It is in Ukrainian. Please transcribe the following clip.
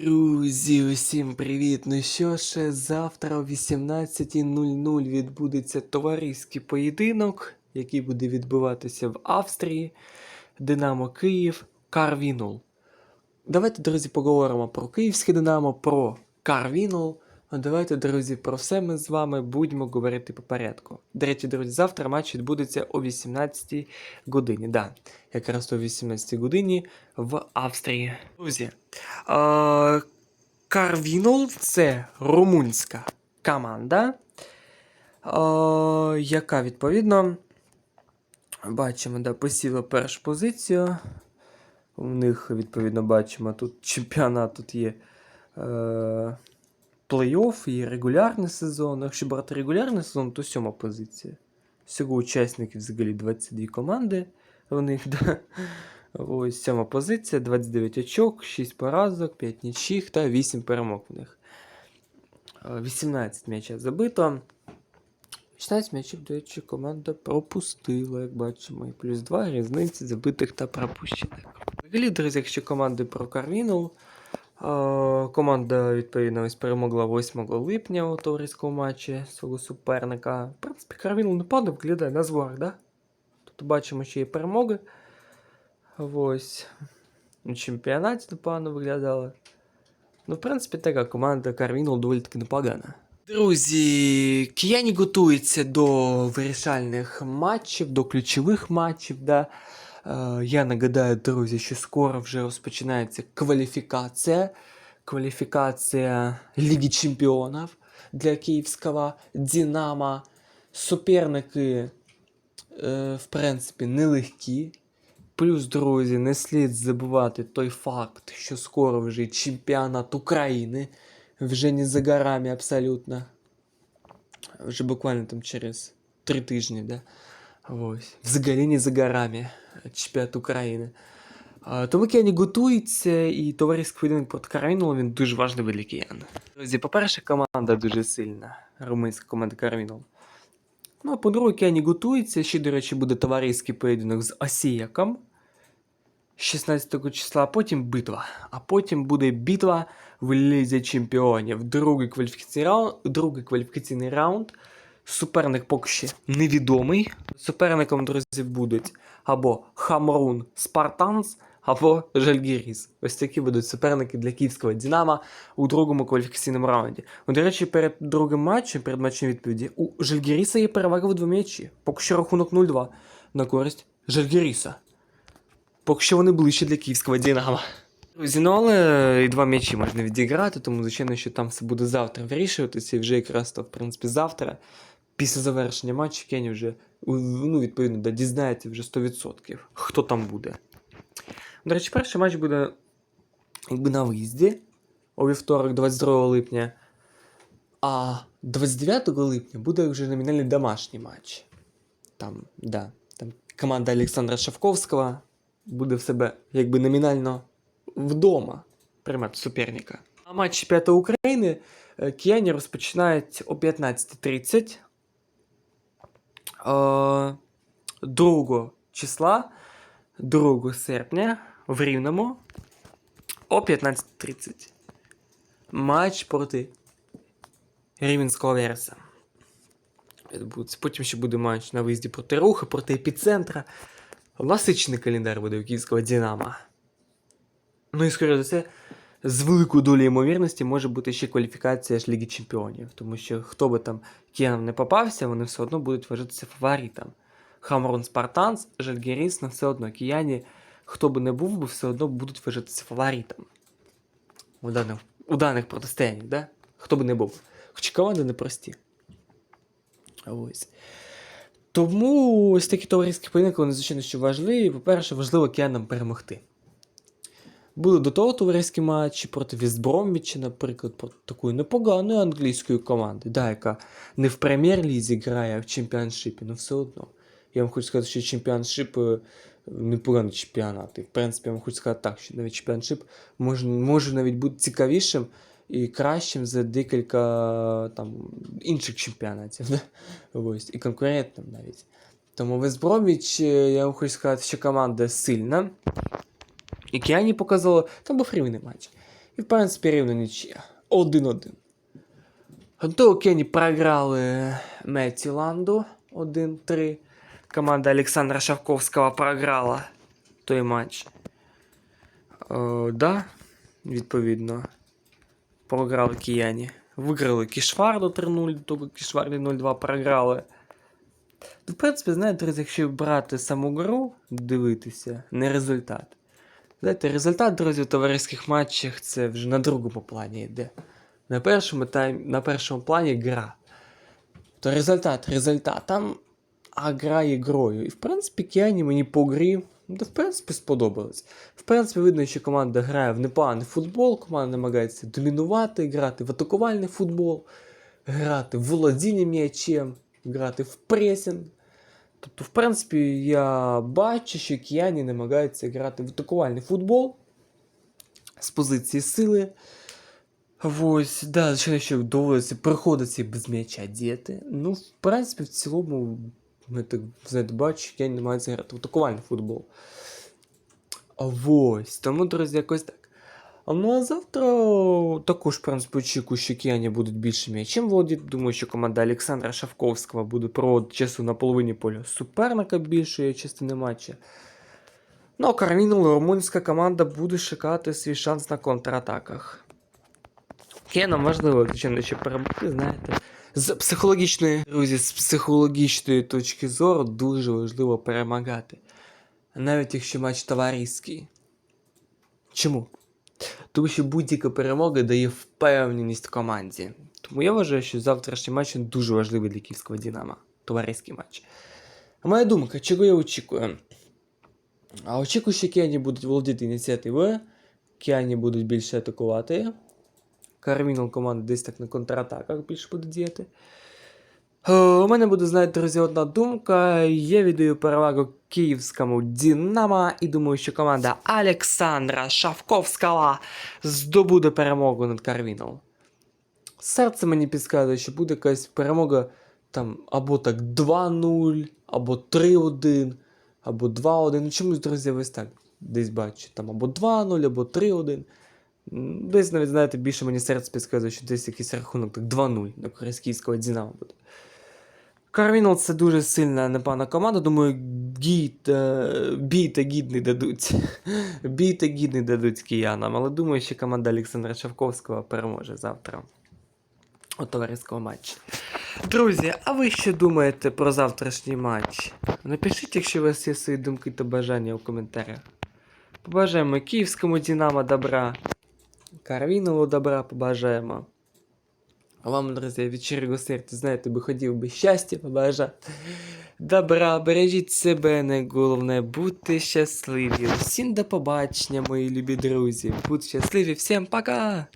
Друзі, усім привіт! Ну що ж, завтра о 18.00 відбудеться товариський поєдинок, який буде відбуватися в Австрії. Динамо Київ, Карвінул. Давайте, друзі, поговоримо про київське Динамо, про Карвінул. А давайте, друзі, про все ми з вами будемо говорити по порядку. До речі, друзі, завтра матч відбудеться о 18 годині. Да, якраз о 18 годині в Австрії. Друзі, е, Карвінул це румунська команда, е, яка відповідно бачимо, да, посіла першу позицію. У них, відповідно, бачимо, тут чемпіонат, тут є е, плей-офф і регулярний сезон. Якщо брати регулярний сезон, то сьома позиція. Всього учасників взагалі 22 команди. У них, да. Ось сьома позиція, 29 очок, 6 поразок, 5 нічих та 8 перемог в них. Е, 18 м'ячів забито. 16 м'ячів, до речі, команда пропустила, як бачимо, і плюс 2 різниці забитих та пропущених. Взагалі, друзі, якщо команди про Карвінул, е, команда, відповідно, ось перемогла 8 липня у товариському матчі свого суперника. В принципі, Карвінул непогано виглядає на зборах, да? Тут бачимо, що є перемоги. Ось. У чемпіонаті непогано виглядала. Ну, в принципі, така команда Карвінул доволі таки непогана. Друзі, кияні готуються до вирішальних матчів, до ключових матчів. Да? Е, я нагадаю, друзі, що скоро вже розпочинається кваліфікація. Кваліфікація Ліги Чемпіонів для київського Динамо. Суперники, е, в принципі, нелегкі. Плюс, друзі, не слід забувати той факт, що скоро вже чемпіонат України вже не за горами абсолютно. Вже буквально там через три тижні, да? Ось. Взагалі не за горами чемпіонат України. Тому кияни готуються, і товариський поєдинок проти Карвінул, він дуже важливий для киян. Друзі, по-перше, команда дуже сильна. Румунська команда Карвінул. Ну, а по-друге, кияни готуються. Ще, до речі, буде товариський поєдинок з Осіяком. 16 числа, а потім битва. А потім буде битва в Лізі Чемпіонів. Другий кваліфікаційний раунд. Другий кваліфікаційний раунд. Суперник поки ще невідомий. Суперником, друзі, будуть або Хамрун Спартанс, або Жальгіріс. Ось такі будуть суперники для київського Динамо у другому кваліфікаційному раунді. Ну, До речі, перед другим матчем, перед матчем відповіді, у Жальгіріса є перевага в два м'ячі. Поки що рахунок 0-2 на користь Жальгіріса. Поки що вони ближче для київського Динамо. Друзі, ну але і два м'ячі можна відіграти, тому звичайно, що там все буде завтра вирішуватися, і вже якраз то, в принципі, завтра, після завершення матчу, Кені вже ну, відповідно дізнається вже 100%, хто там буде. До речі, перший матч буде якби на виїзді у вівторок, 22 липня. А 29 липня буде вже номінальний домашній матч. Там, да, там команда Олександра Шавковського буде в себе якби номінально вдома приймати суперника. А матч чемпіонату України е, кияні розпочинають о 15.30 е, 2 числа, 2 серпня в Рівному о 15.30. Матч проти Рівненського Вереса. Потім ще буде матч на виїзді проти Рухи, проти епіцентра. Насичений календар буде у київського Динамо. Ну і скоріше за все, з великою долею ймовірності може бути ще кваліфікація ж Ліги Чемпіонів, тому що хто би там киянам не попався, вони все одно будуть вважатися фаворитом. Хамрон Спартанс, Жальгеріс, на все одно кияні, хто би не був би, все одно будуть вважатися фаворитом. У даних, у даних протистояннях, да? Хто би не був. Хоч команди непрості. Ось. Тому ось такі товариські поєдинки, вони, звичайно, що важливі. По-перше, важливо киянам перемогти. Були до того товариські матчі проти Вістбромвіча, наприклад, проти такої непоганої англійської команди, да, яка не в прем'єр-лізі грає, а в чемпіоншипі, але все одно. Я вам хочу сказати, що чемпіоншип е, непоганий чемпіонат. І, в принципі, я вам хочу сказати так, що навіть чемпіоншип може, може навіть бути цікавішим і кращим за декілька там, інших чемпіонатів. Да? Ось, і конкурентним навіть. Тому Вестбромвіч, е, я вам хочу сказати, що команда сильна. І Кіані показало, там був рівний матч. І, в принципі, рівно нічия. 1-1. До Кені програли Метіланду 1-3. Команда Олександра Шавковського програла той матч. Е, да, відповідно. Програли кияні. Виграли Кішварду 3-0, того Кішварді 0-2 програли. Ну, В принципі, знаєте, якщо брати саму гру, дивитися, не результат. Знаєте, результат, друзі, в товариських матчах це вже на другому плані йде. На першому, тайм, на першому плані гра. То результат, результат. Там а гра є грою. І в принципі, Кіані мені по грі, ну, в принципі, сподобалось. В принципі, видно, що команда грає в непоганий футбол, команда намагається домінувати, грати в атакувальний футбол, грати в володіння м'ячем, грати в пресінг. Тобто, в принципі, я бачу, що кияні намагаються грати в атакувальний футбол з позиції сили. Ось, да, звичайно, що доводиться приходиться без м'яча діяти. Ну, в принципі, в цілому, ми так знаєте, бачу, кияні намагаються грати в атакувальний футбол. Ось, тому, друзі, якось так. Ну а завтра також, в принципі, очікую, що кияні будуть більше м'ячем володіти. Думаю, що команда Олександра Шавковського буде проводити часу на половині поля суперника більшої частини матча. Ну, а Кармінула румунська команда буде шукати свій шанс на контратаках. Кеном важливо, звичайно, ще перемогти, знаєте. З психологічної, друзі, з психологічної точки зору дуже важливо перемагати. Навіть якщо матч товариський. Чому? Тому що будь-яка перемога дає впевненість команді. Тому я вважаю, що завтрашній матч дуже важливий для київського Динамо. Товариський матч. А моя думка, чого я очікую? А очікую, що Кіані будуть володіти ініціативою. Кіані будуть більше атакувати. Кармінал команда десь так на контратаках більше буде діяти. Е, У мене буде, знаєте, друзі, одна думка. Я віддаю перевагу київському Динамо і думаю, що команда Олександра Шавковського здобуде перемогу над Карвіном. Серце мені підказує, що буде якась перемога там або так 2-0, або 3-1, або 2-1. Ну чомусь, друзі, ось так десь бачу. Там або 2-0, або 3-1. Десь навіть, знаєте, більше мені серце підказує, що десь якийсь рахунок так 2-0 на користь київського Динамо буде. Карвінал це дуже сильна непогана команда. Думаю, е, бій та гід не дадуть. Бій та гід не дадуть киянам. Але думаю, що команда Олександра Шавковського переможе завтра у товариському матчі. Друзі, а ви що думаєте про завтрашній матч? Напишіть, якщо у вас є свої думки та бажання у коментарях. Побажаємо київському Динамо добра. Карвінову добра побажаємо. А вам, друзі, від щирого серця, знаєте, би хотів би щастя побажати. Добра, бережіть себе, найголовне, будьте щасливі. Всім до побачення, мої любі друзі. Будьте щасливі, всім пока!